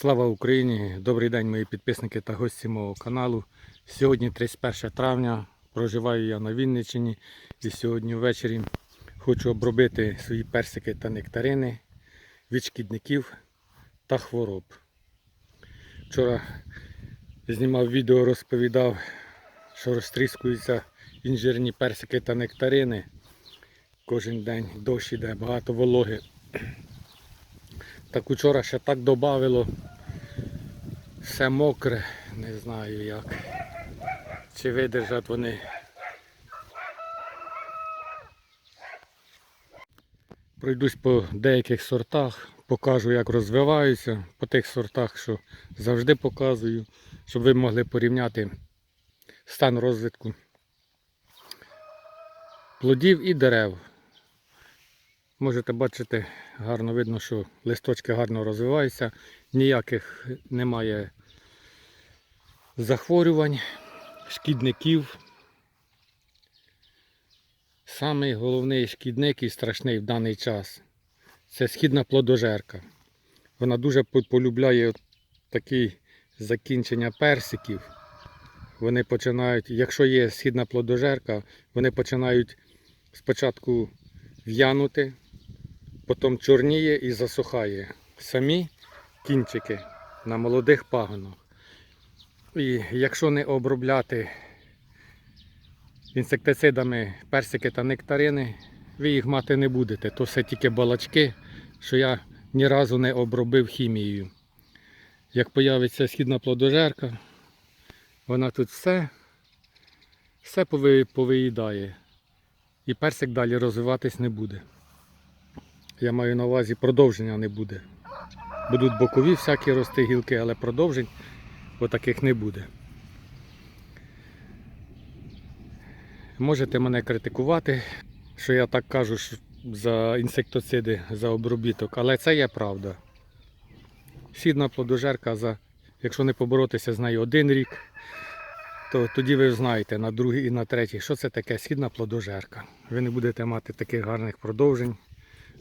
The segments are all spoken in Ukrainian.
Слава Україні! Добрий день, мої підписники та гості мого каналу. Сьогодні 31 травня. Проживаю я на Вінниччині і сьогодні ввечері хочу обробити свої персики та нектарини від шкідників та хвороб. Вчора знімав відео, розповідав, що розтріскуються інжирні персики та нектарини. Кожен день дощ іде, багато вологи. Так учора ще так додавило. Все мокре, не знаю як. Чи видержать вони. Пройдусь по деяких сортах, покажу, як розвиваються, по тих сортах, що завжди показую, щоб ви могли порівняти стан розвитку плодів і дерев. Можете бачити, гарно видно, що листочки гарно розвиваються, ніяких немає захворювань, шкідників. Самий головний шкідник і страшний в даний час це східна плодожерка. Вона дуже полюбляє такі закінчення персиків. Вони починають, якщо є східна плодожерка, вони починають спочатку в'янути, потім чорніє і засухає. Самі кінчики на молодих пагонах. І якщо не обробляти інсектицидами персики та нектарини, ви їх мати не будете. То все тільки балачки, що я ні разу не обробив хімією. Як появиться східна плодожерка, вона тут все, все повиїдає. І персик далі розвиватись не буде. Я маю на увазі продовження не буде. Будуть бокові всякі рости гілки, але продовжень отаких не буде. Можете мене критикувати, що я так кажу за інсектициди, за обробіток, але це є правда. Сідна плодожерка, за, якщо не поборотися з нею один рік, то тоді ви знаєте на другий і на третій, що це таке східна плодожерка. Ви не будете мати таких гарних продовжень,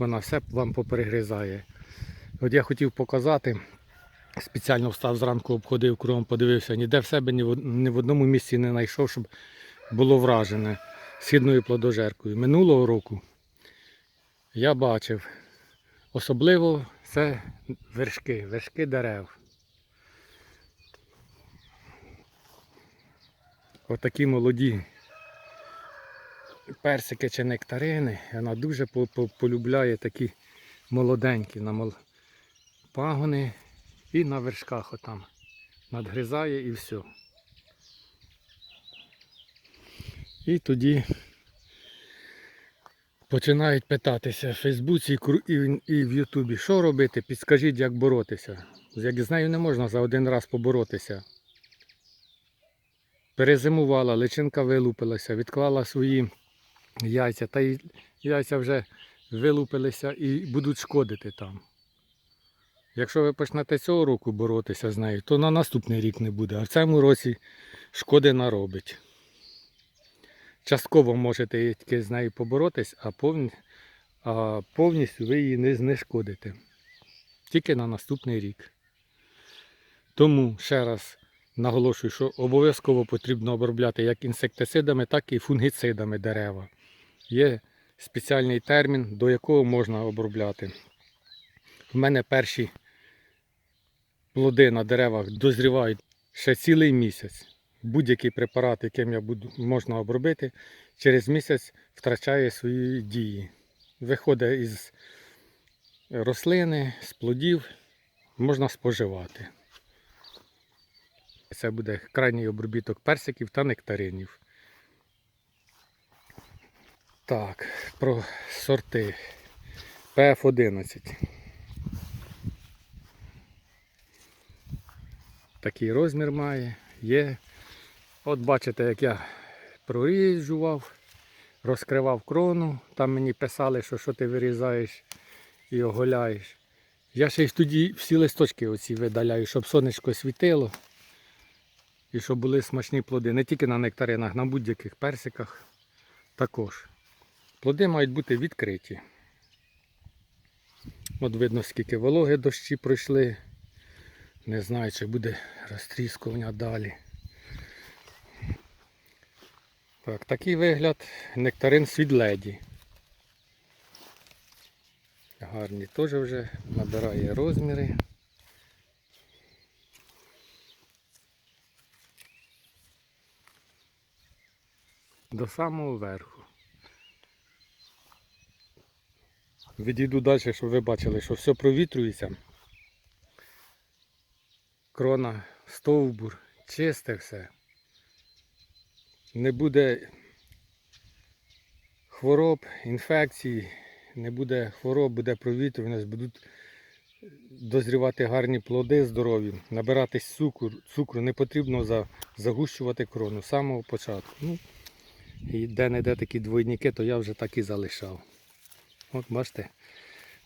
вона все вам поперегризає. От я хотів показати, спеціально встав зранку, обходив кругом, подивився, ніде в себе ні в, одному місці не знайшов, щоб було вражене східною плодожеркою. Минулого року я бачив, особливо це вершки, вершки дерев. Отакі молоді персики чи нектарини. Вона дуже по- по- полюбляє такі молоденькі на пагони і на вершках отам. Надгризає і все. І тоді починають питатися в Фейсбуці і в Ютубі, що робити, підскажіть, як боротися. Як з нею не можна за один раз поборотися. Перезимувала, личинка вилупилася, відклала свої яйця, та й яйця вже вилупилися і будуть шкодити там. Якщо ви почнете цього року боротися з нею, то на наступний рік не буде, а в цьому році шкоди наробить. Частково можете тільки з нею поборотись, а, повні... а повністю ви її не знешкодите. Тільки на наступний рік. Тому ще раз наголошую, що обов'язково потрібно обробляти як інсектицидами, так і фунгіцидами дерева. Є спеціальний термін, до якого можна обробляти. У мене перші плоди на деревах дозрівають ще цілий місяць. Будь-який препарат, яким я буду, можна обробити, через місяць втрачає свої дії. Виходить із рослини, з плодів, можна споживати. Це буде крайній обробіток персиків та нектаринів. Так, про сорти PF11. Такий розмір має, є. От бачите, як я проріжував, розкривав крону. Там мені писали, що що ти вирізаєш і оголяєш. Я ще й тоді всі листочки оці видаляю, щоб сонечко світило. І щоб були смачні плоди. Не тільки на нектаринах, на будь-яких персиках також. Плоди мають бути відкриті. От видно, скільки вологи дощі пройшли. Не знаю, чи буде розтріскування далі. Так, такий вигляд нектарин світледі. Гарні теж вже набирає розміри. До самого верху. Відійду далі, щоб ви бачили, що все провітрюється. Крона, стовбур, чисте все. Не буде хвороб, інфекцій, не буде хвороб, буде провітрюваність, будуть дозрівати гарні плоди здорові, набиратись цукру, цукру не потрібно за, загущувати крону з самого початку. Ну, і де-не-де такі двойники, то я вже так і залишав. От бачите,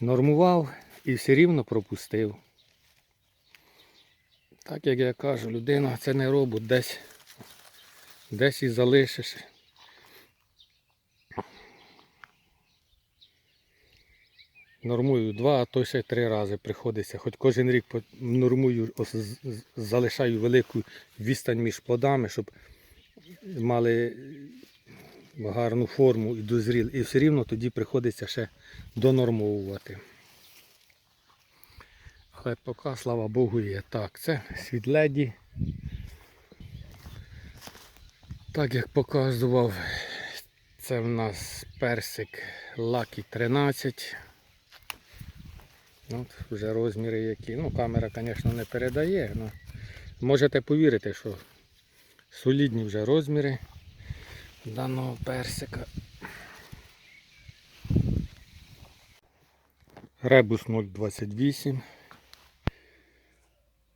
нормував і все рівно пропустив. Так як я кажу, людина це не робот, десь, десь і залишиш. Нормую два, а то ще три рази приходиться. Хоч кожен рік нормую, залишаю велику відстань між плодами, щоб мали гарну форму і дозріли. І все рівно тоді приходиться ще донормовувати. Але поки, слава Богу, є. Так, це світледі. Так як показував, це в нас персик Lucky 13. От вже розміри які. Ну, камера, звісно, не передає, але можете повірити, що солідні вже розміри даного персика. Ребус 0,28.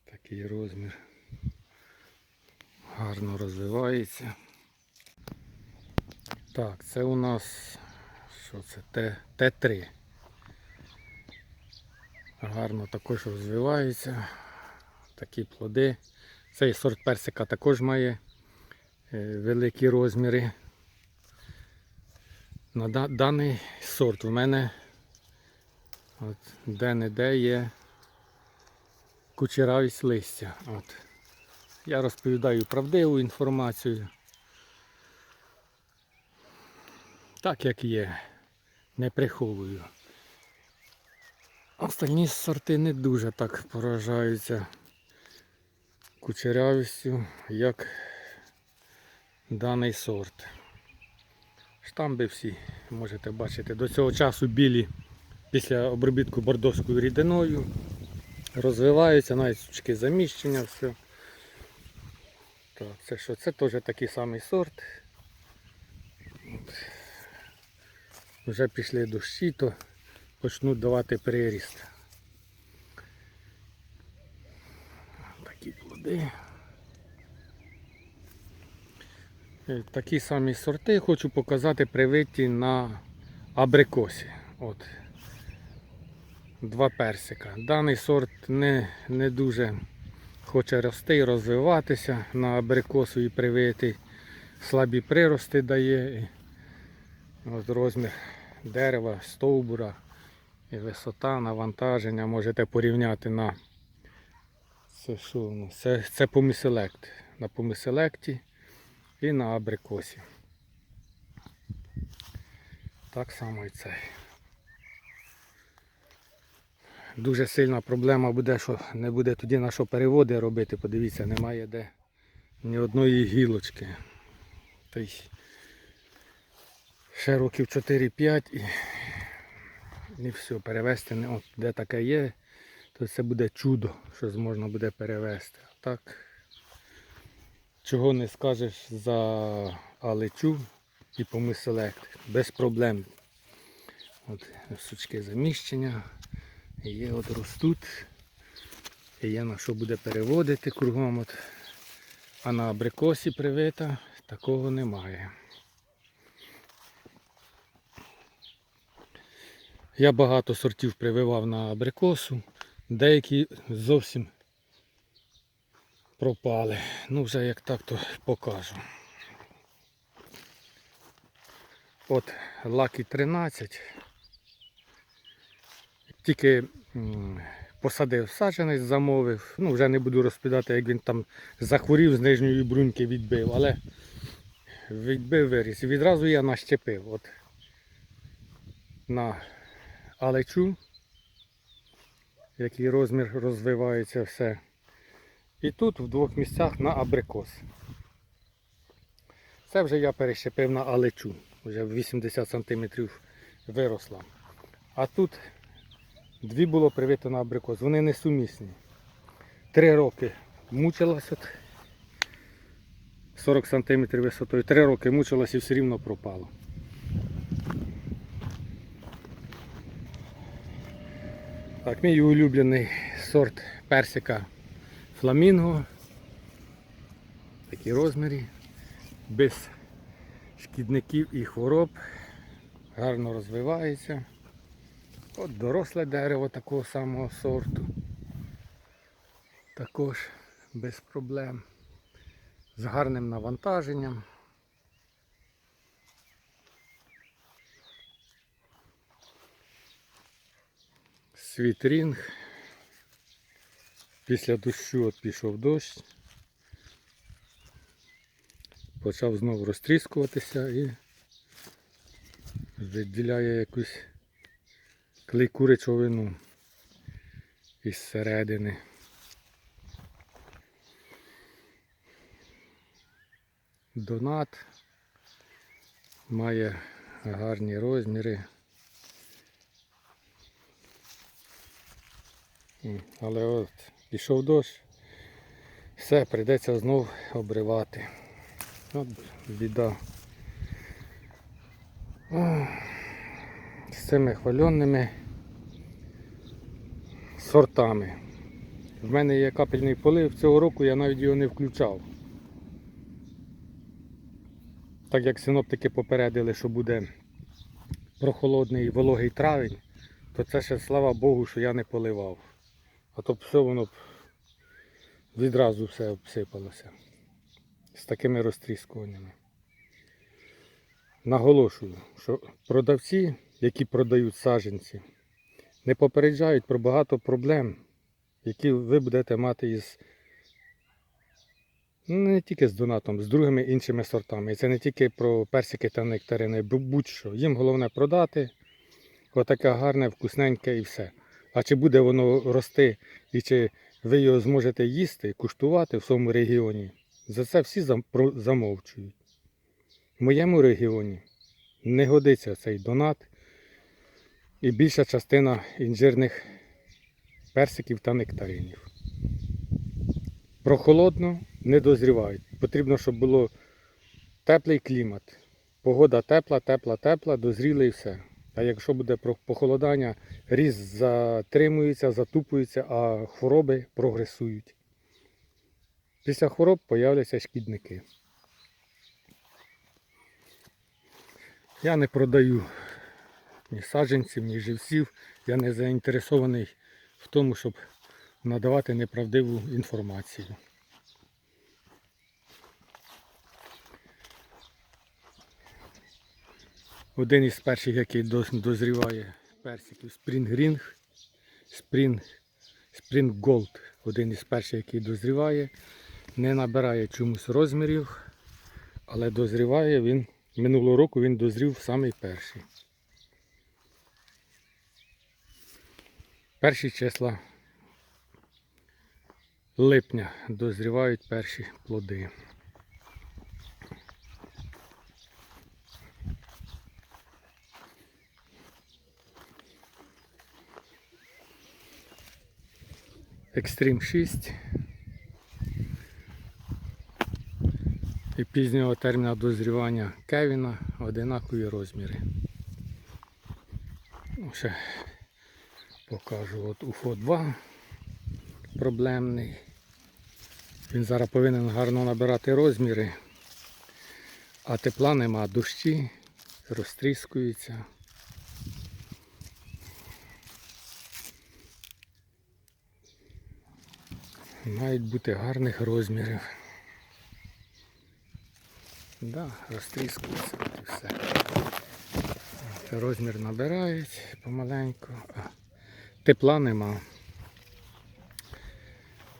Такий розмір. Гарно розвивається. Так, це у нас що це? Т, Т3. Гарно також розвивається. Такі плоди. Цей сорт персика також має великі розміри. На даний сорт у мене от, де-не-де є кучеравість листя. От. Я розповідаю правдиву інформацію. Так як є, не приховую. Остальні сорти не дуже так поражаються кучерявістю, як даний сорт. Штамби всі можете бачити. До цього часу білі після обробітку бордовською рідиною розвиваються, навіть сучки заміщення, все. Так, це що? Це теж такий самий сорт. Вже пішли дощі, то почнуть давати приріст. Такі плоди. Такі самі сорти хочу показати привиті на абрикосі. От. Два персика. Даний сорт не, не дуже хоче рости і розвиватися на абрикосу і привитий. Слабі прирости дає. От розмір дерева, стовбура і висота, навантаження можете порівняти на це що? Це, це поміселект. На поміселекті і на абрикосі. Так само і цей. Дуже сильна проблема буде, що не буде тоді на що переводи робити. Подивіться, немає де ні одної гілочки. Та ще років 4-5 і, і все, перевезти не от де таке є, то це буде чудо, що можна буде перевезти. Так, чого не скажеш за алечу і помиселект. Без проблем. От сучки заміщення. Є от ростуть. І є на що буде переводити кругом. От. А на абрикосі привита такого немає. Я багато сортів прививав на абрикосу, деякі зовсім пропали. Ну вже як так, то покажу. От Lucky 13. Тільки посадив саджанець, замовив. Ну, вже не буду розповідати, як він там захворів з нижньої бруньки відбив, але відбив виріс. Відразу я нащепив от, на алечу, який розмір розвивається все. І тут в двох місцях на абрикос. Це вже я перещепив на алечу. Вже в 80 см виросла. А тут дві було привито на абрикос. Вони не сумісні. Три роки мучилась от 40 см висотою. Три роки мучилась і все рівно пропало. Так, мій улюблений сорт персика фламінго. Такі розмірі, без шкідників і хвороб. Гарно розвивається. От доросле дерево такого самого сорту. Також без проблем. З гарним навантаженням. Світрінг. Після дощу от пішов дощ. Почав знову розтріскуватися і виділяє якусь клейку речовину із середини. Донат має гарні розміри. Але от пішов дощ, все, прийдеться знов обривати. От біда. З цими хвальонними сортами. В мене є капельний полив, цього року я навіть його не включав. Так як синоптики попередили, що буде прохолодний вологий травень, то це ще слава Богу, що я не поливав. А то все воно б відразу все обсипалося. З такими розтріскуваннями. Наголошую, що продавці, які продають саджанці, не попереджають про багато проблем, які ви будете мати із не тільки з донатом, з другими іншими сортами. І це не тільки про персики та нектарини, бу- будь-що. Їм головне продати. Отаке гарне, вкусненьке і все. А чи буде воно рости і чи ви його зможете їсти, куштувати в своєму регіоні, за це всі замовчують. В моєму регіоні не годиться цей донат і більша частина інжирних персиків та нектаринів. Прохолодно не дозрівають. Потрібно, щоб було теплий клімат. Погода тепла, тепла, тепла, дозріли і все. А якщо буде похолодання, ріст затримується, затупується, а хвороби прогресують. Після хвороб появляться шкідники. Я не продаю ні саджанців, ні живців. Я не заінтересований в тому, щоб надавати неправдиву інформацію. Один із перших, який дозріває персиків, Spring Ring, Spring, Spring Gold. Один із перших, який дозріває, не набирає чомусь розмірів, але дозріває він. Минулого року він дозрів самий перший. Перші числа липня дозрівають перші плоди. Екстрім 6 і пізнього терміну дозрівання Кевіна одинакові розміри. Ну, ще покажу от Уфо 2 проблемний. Він зараз повинен гарно набирати розміри, а тепла нема, дощі розтріскуються. Мають бути гарних розмірів. Да, розтріскується і все. Розмір набирають помаленьку, а тепла нема.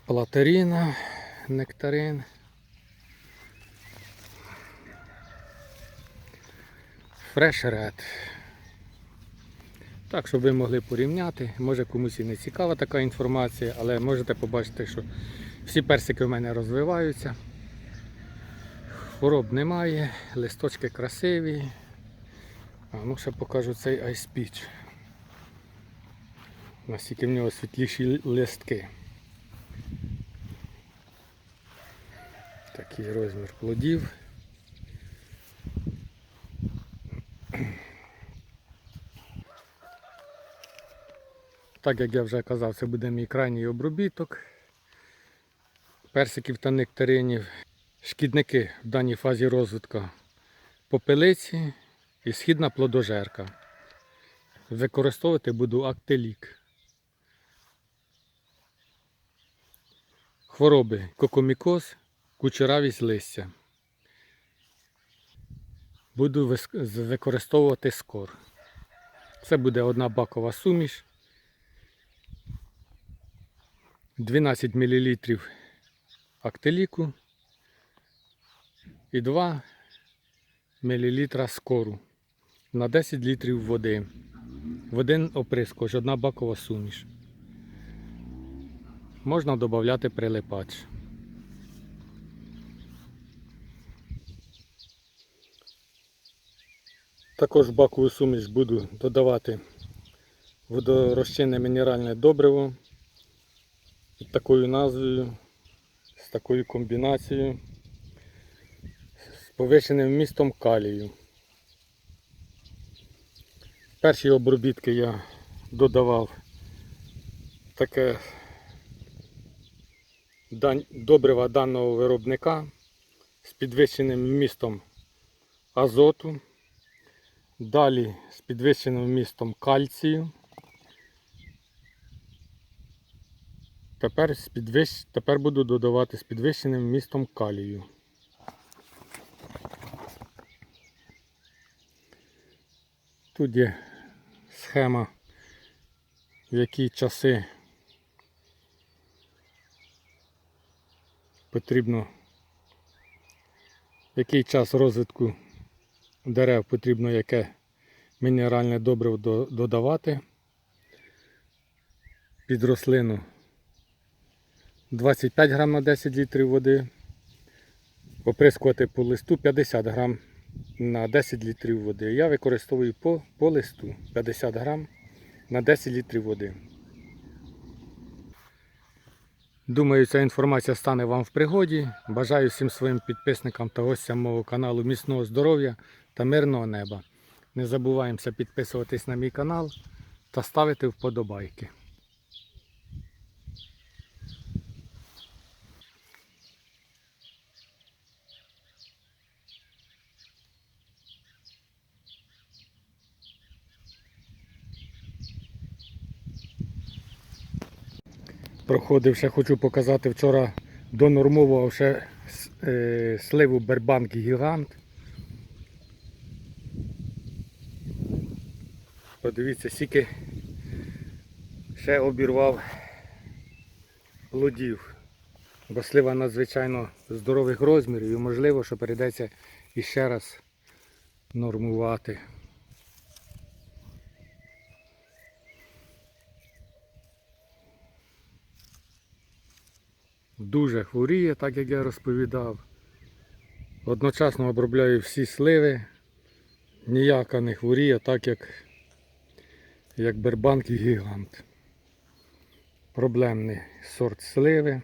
платеріна, нектарин. Fresh Red. Так, щоб ви могли порівняти. Може комусь і не цікава така інформація, але можете побачити, що всі персики в мене розвиваються. Хвороб немає, листочки красиві. А ну ще покажу цей Peach. Наскільки в нього світліші листки. Такий розмір плодів. Так як я вже казав, це буде мій крайній обробіток персиків та нектаринів. Шкідники в даній фазі розвитку попелиці і східна плодожерка. Використовувати буду актилік. Хвороби кокомікоз, кучеравість листя. Буду використовувати скор. Це буде одна бакова суміш. 12 мл актиліку і 2 мл скору на 10 літрів води. В один оприскувач, одна бакова суміш. Можна додати прилипач. Також бакову суміш буду додавати водорозчинне мінеральне добриво під такою назвою, з такою комбінацією, з повищеним вмістом калію. Перші обробітки я додавав таке добрива даного виробника з підвищеним вмістом азоту, далі з підвищеним вмістом кальцію. Тепер, з підвищ... Тепер буду додавати з підвищеним вмістом калію. Тут є схема, в які часи потрібно, в який час розвитку дерев потрібно яке мінеральне добриво додавати під рослину 25 грам на 10 літрів води, оприскувати по листу 50 грам на 10 літрів води. Я використовую по, по листу 50 грам на 10 літрів води. Думаю, ця інформація стане вам в пригоді. Бажаю всім своїм підписникам та гостям мого каналу міцного здоров'я та мирного неба. Не забуваємося підписуватись на мій канал та ставити вподобайки. Проходив, ще хочу показати вчора донормував ще е, сливу Бербанк Гігант. Подивіться, скільки ще обірвав плодів. Бо слива надзвичайно здорових розмірів і можливо, що перейдеться іще раз нормувати. Дуже хворіє, так як я розповідав. Одночасно обробляю всі сливи. Ніяка не хворіє, так як, як бербанк і гігант. Проблемний сорт сливи.